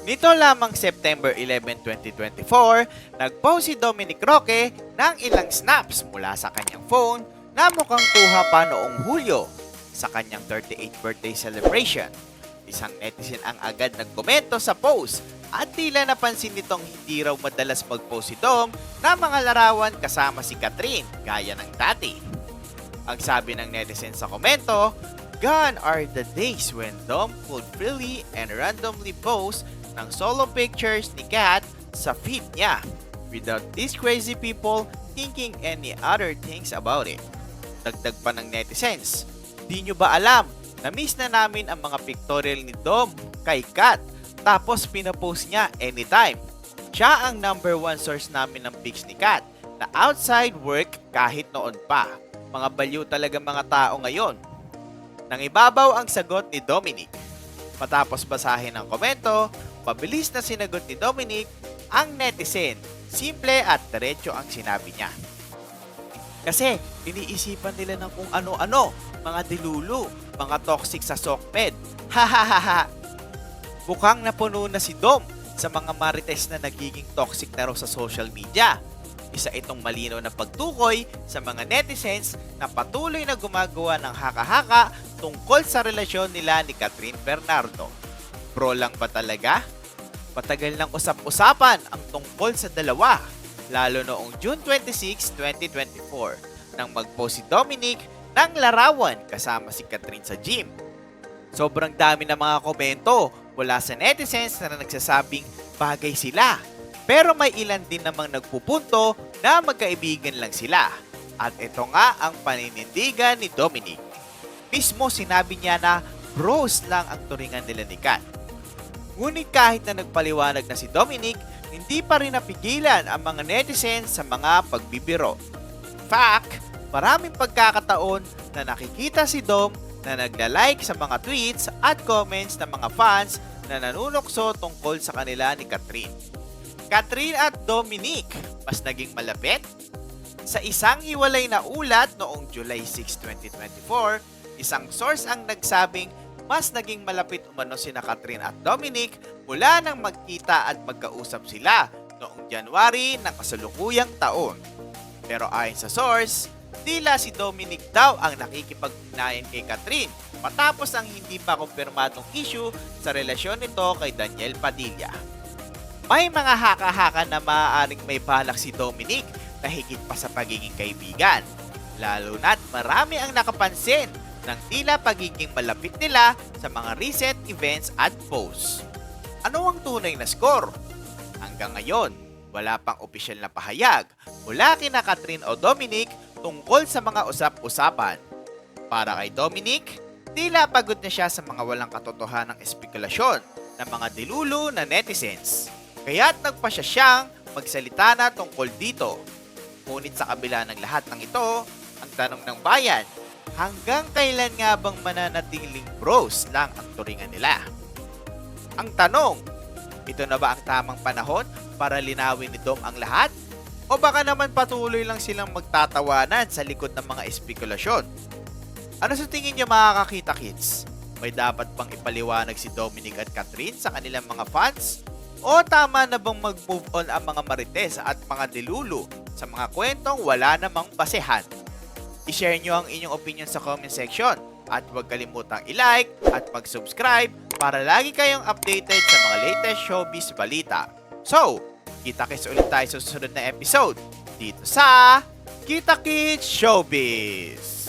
Nito lamang September 11, 2024, nagpost si Dominic Roque ng ilang snaps mula sa kanyang phone na mukhang kuha pa noong Hulyo sa kanyang 38th birthday celebration. Isang netizen ang agad nagkomento sa post at tila napansin nitong hindi raw madalas mag-post si Dom na mga larawan kasama si Catherine gaya ng dati. Ang sabi ng netizen sa komento, Gone are the days when Dom could freely and randomly post ng solo pictures ni Kat sa feed niya without these crazy people thinking any other things about it. Dagdag pa ng netizens, di nyo ba alam na miss na namin ang mga pictorial ni Dom kay Kat tapos pinapost niya anytime. Siya ang number one source namin ng pics ni Kat na outside work kahit noon pa. Mga baliw talaga mga tao ngayon. Nang ibabaw ang sagot ni Dominic. Matapos basahin ang komento, pabilis na sinagot ni Dominic ang netizen. Simple at diretso ang sinabi niya. Kasi iniisipan nila ng kung ano-ano, mga dilulu, mga toxic sa sockped. Hahaha. Mukhang napuno na si Dom sa mga marites na nagiging toxic na raw sa social media. Isa itong malinaw na pagtukoy sa mga netizens na patuloy na gumagawa ng haka-haka tungkol sa relasyon nila ni Catherine Bernardo. Pro lang ba talaga? Patagal ng usap-usapan ang tungkol sa dalawa, lalo noong June 26, 2024, nang magpost si Dominic ng larawan kasama si Catherine sa gym. Sobrang dami ng mga komento mula sa netizens na nagsasabing bagay sila. Pero may ilan din namang nagpupunto na magkaibigan lang sila. At ito nga ang paninindigan ni Dominic. Mismo sinabi niya na bros lang ang turingan nila ni Kat. Ngunit kahit na nagpaliwanag na si Dominic, hindi pa rin napigilan ang mga netizens sa mga pagbibiro. Fact, maraming pagkakataon na nakikita si Dom na nagla-like sa mga tweets at comments ng mga fans na nanunokso tungkol sa kanila ni Catherine. Catherine at Dominic, mas naging malapit? Sa isang hiwalay na ulat noong July 6, 2024, isang source ang nagsabing mas naging malapit umano sina Catherine at Dominic mula nang magkita at magkausap sila noong January ng kasalukuyang taon. Pero ayon sa source, tila si Dominic daw ang nakikipag-ugnayan kay Catherine matapos ang hindi pa kumpirmadong issue sa relasyon nito kay Daniel Padilla. May mga haka-haka na maaaring may balak si Dominic na higit pa sa pagiging kaibigan. Lalo na't marami ang nakapansin ng tila pagiging malapit nila sa mga recent events at posts. Ano ang tunay na score? Hanggang ngayon, wala pang opisyal na pahayag mula kina Catherine o Dominic tungkol sa mga usap-usapan. Para kay Dominic, tila pagod na siya sa mga walang katotohanang espekulasyon ng mga dilulu na netizens. Kaya't nagpa siya siyang magsalita na tungkol dito. Ngunit sa kabila ng lahat ng ito, ang tanong ng bayan, hanggang kailan nga bang mananatiling bros lang ang turingan nila? Ang tanong, ito na ba ang tamang panahon para linawin ni Dom ang lahat? O baka naman patuloy lang silang magtatawanan sa likod ng mga espekulasyon? Ano sa tingin niyo mga kakita kids? May dapat bang ipaliwanag si Dominic at Catherine sa kanilang mga fans? O tama na bang mag-move on ang mga marites at mga dilulu sa mga kwentong wala namang basehan? I-share nyo ang inyong opinion sa comment section at huwag kalimutang i-like at mag-subscribe para lagi kayong updated sa mga latest showbiz balita. So, kita-kits ulit tayo sa susunod na episode dito sa Kita Kids Showbiz!